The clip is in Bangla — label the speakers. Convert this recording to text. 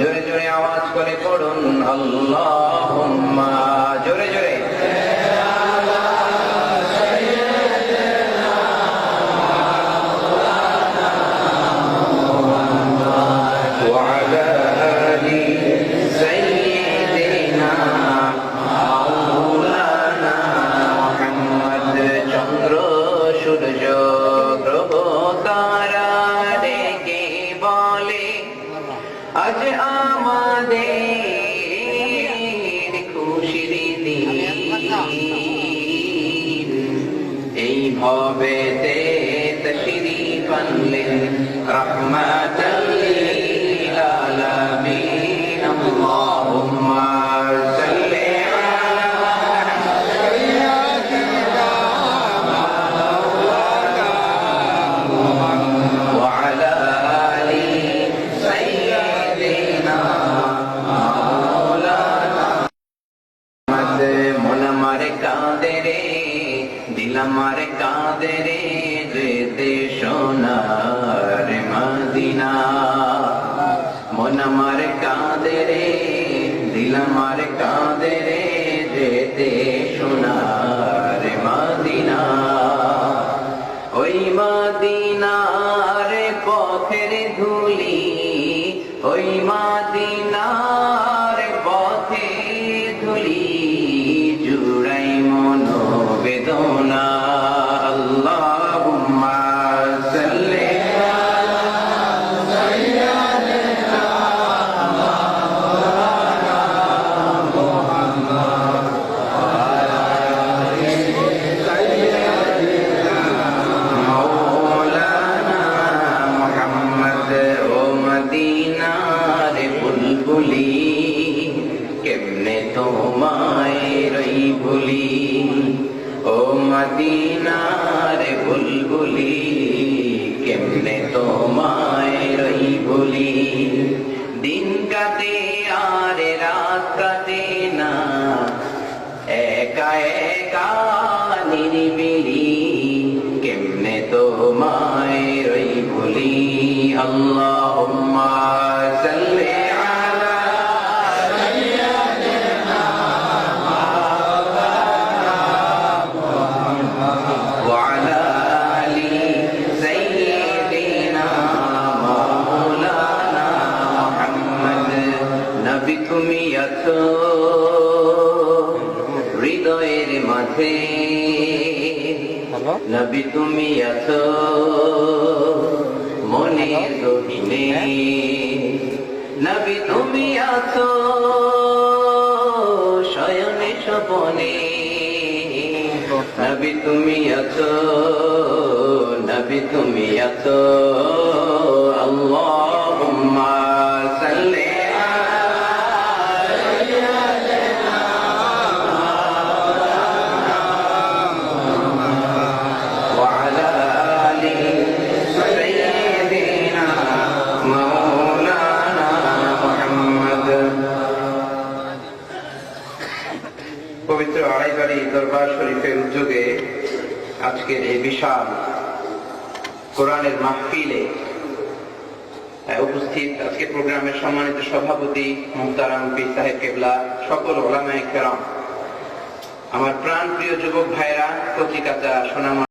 Speaker 1: জোরে জোরে আওয়াজ করে পড়ুন আল্লাহুম্মা আজ আমাদের খুশির দিন। এই ভবেতে তশরি পানলেন রহমাতাল্লিল দিল মারে কাঁদে রে যেতে সোনার মদিনা। মন মারে কাঁদে রে দিল মারে কাঁদে রে যেতে সোনার মদিনা। ওই মদিনার পথের ধুলি, ওই মদিনার বুলবুলি কেমনে তোমায় রই ভুলি? ও মদিনার বুলবুলি, কেমনে তোমায় রই ভুলি? দিন কাটে আর রাত কাটে না, একা একা নিরিবিলি, কেমনে তোমায় রই বলি আল্লাহুম্মা নবী তুমি আছো। হৃদয়ের মাঝে নবী তুমি আছো। মনে গহিনে নবী তুমি আছো। শয়নে স্বপনে নবী তুমি আছো। নবী তুমি আছো। পবিত্র আড়াইবাড়ি দরবার শরীফের উদ্যোগে আজকের এই বিশাল কোরআনের মাহফিলে উপস্থিত আজকে প্রোগ্রামের সম্মানিত সভাপতি মুক্তারাম পি সাহেব কেবলা, সকল ওলামায় কেরাম। আমার প্রাণ প্রিয় যুবক ভাইরা কচিকাতা সোনামা